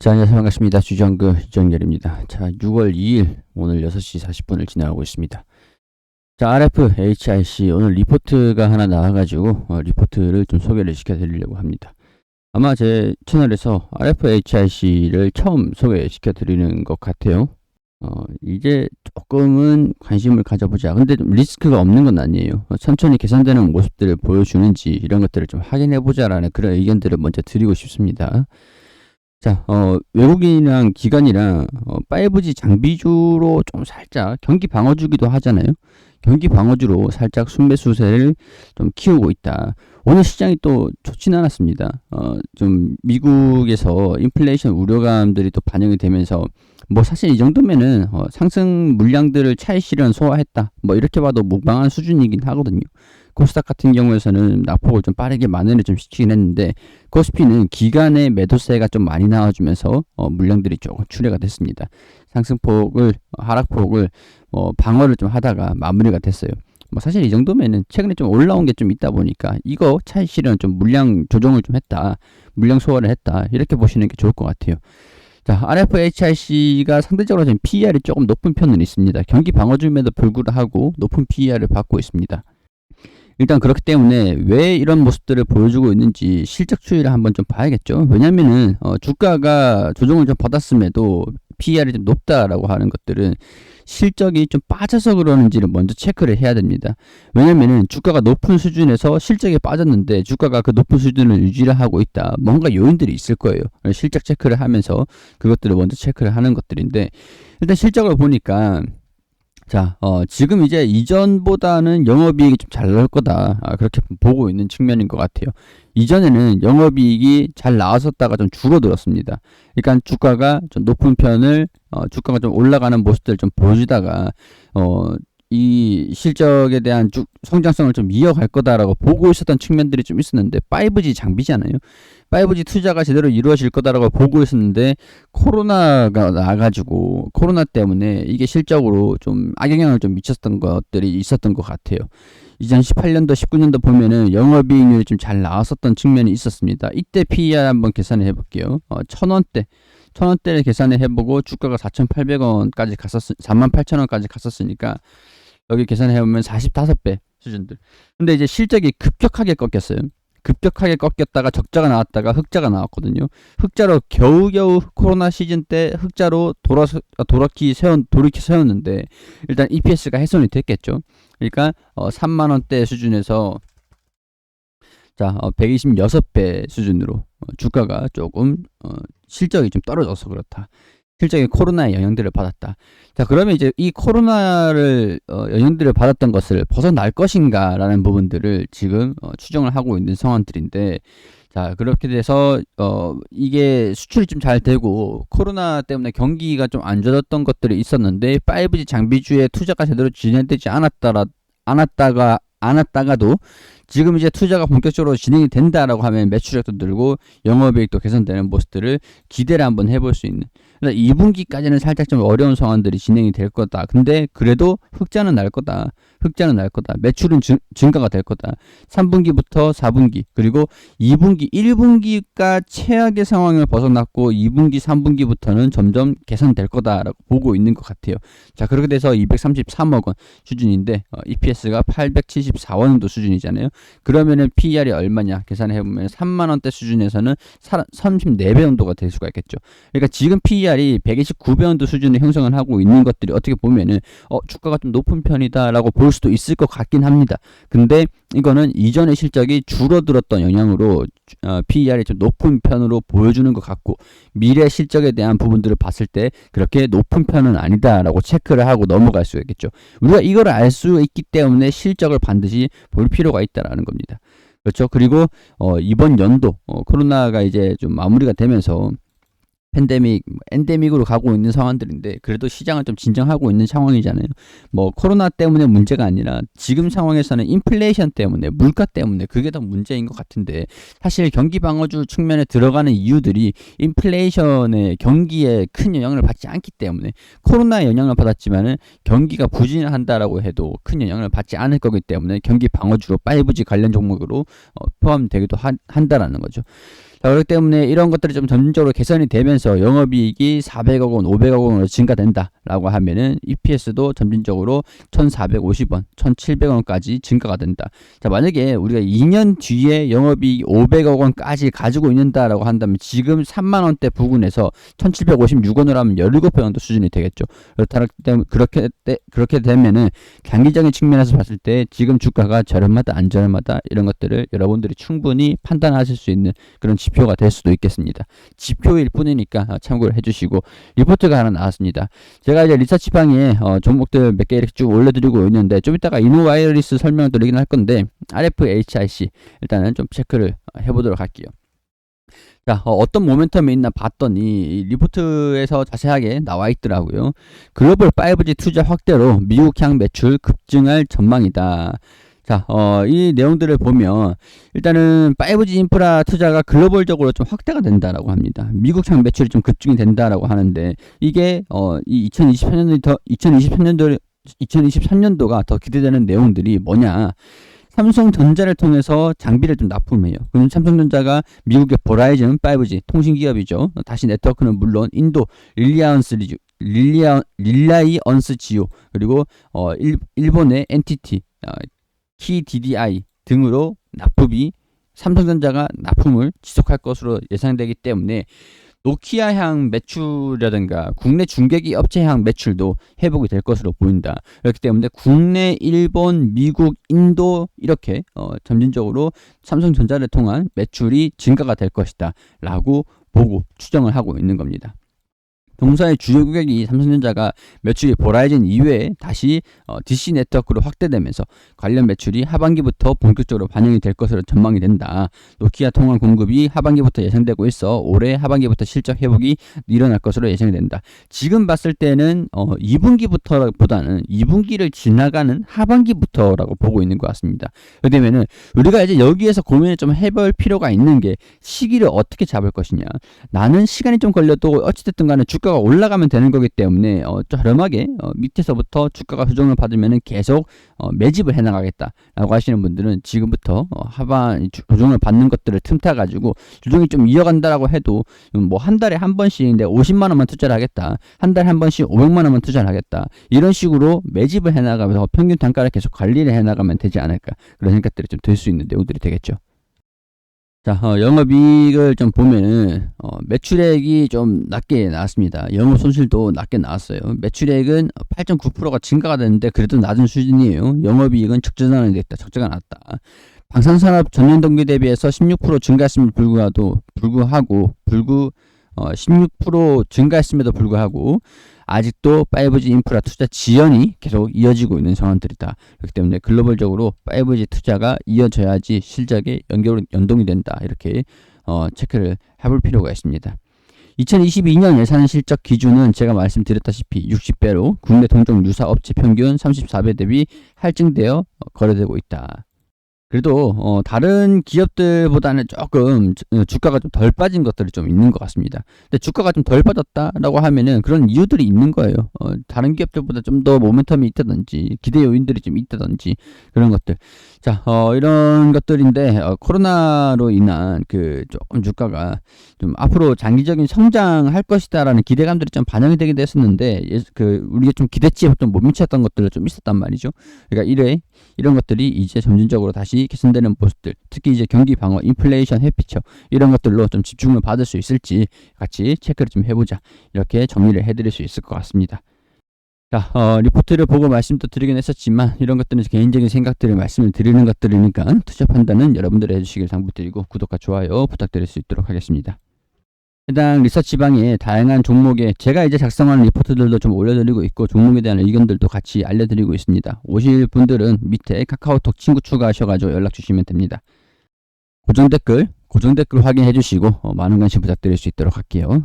자, 안녕하세요. 반갑습니다. 주정그 주정열입니다. 자, 6월 2일 오늘 6시 40분을 지나가고 있습니다. 자, RF HIC 오늘 리포트가 하나 나와가지고 어, 리포트를 좀 소개를 시켜드리려고 합니다. 아마 제 채널에서 RF HIC를 처음 소개시켜드리는 것 같아요. 어, 이제 조금은 관심을 가져보자. 근데 좀 리스크가 없는 건 아니에요. 어, 천천히 개선되는 모습들을 보여주는지 이런 것들을 좀 확인해보자라는 그런 의견들을 먼저 드리고 싶습니다. 자, 어, 외국인이랑 기관이랑 어, 5G 장비주로 좀 살짝 경기 방어주기도 하잖아요. 경기 방어주로 살짝 순매수세를 좀 키우고 있다. 오늘 시장이 또 좋지는 않았습니다. 어, 좀 미국에서 인플레이션 우려감들이 또 반영이 되면서 뭐 사실 이 정도면은 어, 상승 물량들을 차익 실현 소화했다. 뭐 이렇게 봐도 무방한 수준이긴 하거든요. 코스닥 같은 경우에서는 낙폭을 좀 빠르게 만회를 좀 시키긴 했는데 코스피는 기간의 매도세가 좀 많이 나와주면서 어, 물량들이 조금 출회가 됐습니다. 상승폭을 어, 하락폭을 어, 방어를 좀 하다가 마무리가 됐어요. 뭐 사실 이 정도면은 최근에 좀 올라온 게 좀 있다 보니까 이거 차익 실현 좀 물량 조정을 좀 했다, 물량 소화를 했다 이렇게 보시는 게 좋을 것 같아요. 자, RFHIC가 상대적으로 지금 PER이 조금 높은 편은 있습니다. 경기 방어주임에도 불구하고 높은 PER을 받고 있습니다. 일단 그렇기 때문에 왜 이런 모습들을 보여주고 있는지 실적 추이를 한번 좀 봐야겠죠. 왜냐면은 어, 주가가 조정을 좀 받았음에도 PER이 좀 높다라고 하는 것들은 실적이 좀 빠져서 그러는지를 먼저 체크를 해야 됩니다. 왜냐면은 주가가 높은 수준에서 실적이 빠졌는데 주가가 그 높은 수준을 유지를 하고 있다. 뭔가 요인들이 있을 거예요. 실적 체크를 하면서 그것들을 먼저 체크를 하는 것들인데 일단 실적을 보니까 자, 어, 지금 이제 이전보다는 영업이익이 좀 잘 나올 거다. 아, 그렇게 보고 있는 측면인 것 같아요. 이전에는 영업이익이 잘 나왔었다가 좀 줄어들었습니다. 그러니까 주가가 좀 높은 편을, 어, 주가가 좀 올라가는 모습들을 좀 보여주다가, 어, 이 실적에 대한 쭉 성장성을 좀 이어갈 거다라고 보고 있었던 측면들이 좀 있었는데 5G 장비잖아요. 5G 투자가 제대로 이루어질 거다라고 보고 있었는데 코로나가 나가지고 코로나 때문에 이게 실적으로 좀 악영향을 좀 미쳤던 것들이 있었던 것 같아요. 2018년도, 19년도 보면은 영업이익률이 좀 잘 나왔었던 측면이 있었습니다. 이때 PER 한번 계산을 해볼게요. 어, 천 원대. 천 원대를 계산을 해보고 주가가 4,800원까지 갔었, 48,000원까지 갔었으니까 여기 계산해 보면 45배 수준들. 근데 이제 실적이 급격하게 꺾였어요. 급격하게 꺾였다가 적자가 나왔다가 흑자가 나왔거든요. 흑자로 겨우겨우 코로나 시즌 때 흑자로 돌아 돌아키 세운 돌이켜 세웠는데 일단 EPS가 훼손이 됐겠죠. 그러니까 어, 3만 원대 수준에서 자, 어, 126배 수준으로 어, 주가가 조금 어, 실적이 좀 떨어져서 그렇다. 실적이 코로나의 영향들을 받았다. 자, 그러면 이제 이 코로나를 어, 영향들을 받았던 것을 벗어날 것인가라는 부분들을 지금 어, 추정을 하고 있는 상황들인데, 자, 그렇게 돼서 어, 이게 수출이 좀 잘 되고 코로나 때문에 경기가 좀 안 좋았던 것들이 있었는데 5G 장비주의 투자가 제대로 진행되지 않았다라 않았다가 않았다가도 지금 이제 투자가 본격적으로 진행이 된다라고 하면 매출액도 늘고 영업이익도 개선되는 모습들을 기대를 한번 해볼 수 있는 2분기까지는 살짝 좀 어려운 상황들이 진행이 될 거다. 근데 그래도 흑자는 날 거다. 흑자는 날 거다. 매출은 증, 증가가 될 거다. 3분기부터 4분기 그리고 2분기 1분기가 최악의 상황을 벗어났고 2분기 3분기부터는 점점 개선될 거다라고 보고 있는 것 같아요. 자 그렇게 돼서 233억 원 수준인데 어, EPS가 874원 정도 수준이잖아요. 그러면은 PER이 얼마냐 계산해 보면 3만 원대 수준에서는 34배 정도가 될 수가 있겠죠. 그러니까 지금 PER이 129배 정도 수준을 형성을 하고 있는 것들이 어떻게 보면은 어 주가가 좀 높은 편이다라고 볼 수도 있을 것 같긴 합니다. 근데 이거는 이전의 실적이 줄어들었던 영향으로 어, PER이 좀 높은 편으로 보여주는 것 같고 미래 실적에 대한 부분들을 봤을 때 그렇게 높은 편은 아니다라고 체크를 하고 넘어갈 수 있겠죠. 우리가 이걸 알 수 있기 때문에 실적을 반드시 볼 필요가 있다라는 겁니다. 그렇죠. 그리고 어, 이번 연도 어, 코로나가 이제 좀 마무리가 되면서 팬데믹, 엔데믹으로 가고 있는 상황들인데 그래도 시장을 좀 진정하고 있는 상황이잖아요. 뭐 코로나 때문에 문제가 아니라 지금 상황에서는 인플레이션 때문에 물가 때문에 그게 더 문제인 것 같은데 사실 경기 방어주 측면에 들어가는 이유들이 인플레이션의 경기에 큰 영향을 받지 않기 때문에 코로나의 영향을 받았지만은 경기가 부진한다라고 해도 큰 영향을 받지 않을 거기 때문에 경기 방어주로 5G 관련 종목으로 어, 포함되기도 한, 한다라는 거죠. 자, 그렇기 때문에 이런 것들이 좀 점진적으로 개선이 되면서 영업이익이 400억 원, 500억 원으로 증가된다라고 하면은 EPS도 점진적으로 1,450원, 1,700원까지 증가가 된다. 자, 만약에 우리가 2년 뒤에 영업이익 500억 원까지 가지고 있는다라고 한다면 지금 3만 원대 부근에서 1,756원으로 하면 17배 정도 수준이 되겠죠. 그렇다 때문에 그렇게 때, 그렇게 되면은 장기적인 측면에서 봤을 때 지금 주가가 저렴하다 안 저렴하다 이런 것들을 여러분들이 충분히 판단하실 수 있는 그런 지표가 될 수도 있겠습니다. 지표일 뿐이니까 어, 참고를 해주시고 리포트가 하나 나왔습니다. 제가 이제 리서치방에 어, 종목들 몇 개 이렇게 쭉 올려드리고 있는데 좀 이따가 이노와이어리스 설명을 드리긴 할 건데 RFHIC 일단은 좀 체크를 해보도록 할게요. 자, 어, 떤 모멘텀이 있나 봤더니 이 리포트에서 자세하게 나와 있더라고요. 글로벌 5G 투자 확대로 미국향 매출 급증할 전망이다. 자, 어, 이 내용들을 보면 일단은 5G 인프라 투자가 글로벌적으로 좀 확대가 된다라고 합니다. 미국향 매출이 좀 급증이 된다라고 하는데 이게 어, 이 2023년도 더 2023년도 2023년도가 더 기대되는 내용들이 뭐냐? 삼성전자를 통해서 장비를 좀 납품해요. 그럼 삼성전자가 미국의 보라이즌 5G 통신 기업이죠. 다시 네트워크는 물론 인도 릴리아언스 릴리아 릴라이언스 지오 그리고 어 일, 일본의 NTT 어, KDDI 등으로 납품이 삼성전자가 납품을 지속할 것으로 예상되기 때문에 노키아 향 매출이라든가 국내 중계기 업체 향 매출도 회복이 될 것으로 보인다. 그렇기 때문에 국내, 일본, 미국, 인도 이렇게 어, 점진적으로 삼성전자를 통한 매출이 증가가 될 것이다. 라고 보고 추정을 하고 있는 겁니다. 동사의 주요 고객이 삼성전자가 매출이 보라이즌 이외에 다시 어, DC 네트워크로 확대되면서 관련 매출이 하반기부터 본격적으로 반영이 될 것으로 전망이 된다. 노키아 통화 공급이 하반기부터 예상되고 있어 올해 하반기부터 실적 회복이 일어날 것으로 예상이 된다. 지금 봤을 때는 어, 2분기부터보다는 2분기를 지나가는 하반기부터라고 보고 있는 것 같습니다. 그러면은 우리가 이제 여기에서 고민을 좀 해볼 필요가 있는 게 시기를 어떻게 잡을 것이냐. 나는 시간이 좀 걸려도 어찌됐든 간에 주가 주가가 올라가면 되는 거기 때문에 어, 저렴하게 어, 밑에서부터 주가가 조정을 받으면 계속 어, 매집을 해나가겠다라고 하시는 분들은 지금부터 어, 하반 조정을 받는 것들을 틈타 가지고 조정이 좀 이어간다라고 해도 뭐 한 달에 한 번씩 내 50만 원만 투자를 하겠다 한 달에 한 번씩 500만 원만 투자를 하겠다 이런 식으로 매집을 해나가면서 평균 단가를 계속 관리를 해나가면 되지 않을까 그런 생각들이 좀 들 수 있는 내용들이 되겠죠. 자, 어, 영업이익을 좀 보면은 어, 매출액이 좀 낮게 나왔습니다. 영업 손실도 낮게 나왔어요. 매출액은 8.9%가 증가가 됐는데 그래도 낮은 수준이에요. 영업이익은 데 있다. 적정가 낮다. 방산산업 전년 동기 대비해서 16% 증가했음에도 불구하고 불구하고 불구 어, 16% 증가했음에도 불구하고 아직도 5G 인프라 투자 지연이 계속 이어지고 있는 상황들이다. 그렇기 때문에 글로벌적으로 5G 투자가 이어져야지 실적에 연결 연동이 된다. 이렇게 어, 체크를 해볼 필요가 있습니다. 2022년 예산 실적 기준은 제가 말씀드렸다시피 60배로 국내 동종 유사 업체 평균 34배 대비 할증되어 거래되고 있다. 그래도 어, 다른 기업들보다는 조금 어, 주가가 좀 덜 빠진 것들이 좀 있는 것 같습니다. 근데 주가가 좀 덜 빠졌다라고 하면은 그런 이유들이 있는 거예요. 어, 다른 기업들보다 좀 더 모멘텀이 있다든지 기대 요인들이 좀 있다든지 그런 것들. 자, 어, 이런 것들인데 어, 코로나로 인한 그 조금 주가가 좀 앞으로 장기적인 성장할 것이다라는 기대감들이 좀 반영이 되기도 했었는데 예, 그 우리가 좀 기대치에 좀 못 미쳤던 것들이 좀 있었단 말이죠. 그러니까 이래 이런 것들이 이제 점진적으로 다시 개선되는 모습들, 특히 이제 경기 방어, 인플레이션 회피처 이런 것들로 좀 집중을 받을 수 있을지 같이 체크를 좀 해보자 이렇게 정리를 해드릴 수 있을 것 같습니다. 자, 어, 리포트를 보고 말씀도 드리긴 했었지만 이런 것들은 개인적인 생각들을 말씀을 드리는 것들이니까 투자 판단은 여러분들이 해주시길 당부드리고 구독과 좋아요 부탁드릴 수 있도록 하겠습니다. 해당 리서치 방에 다양한 종목에 제가 이제 작성한 리포트들도 좀 올려드리고 있고 종목에 대한 의견들도 같이 알려드리고 있습니다. 오실 분들은 밑에 카카오톡 친구 추가하셔가지고 연락 주시면 됩니다. 고정 댓글, 고정 댓글 확인해 주시고 어, 많은 관심 부탁드릴 수 있도록 할게요.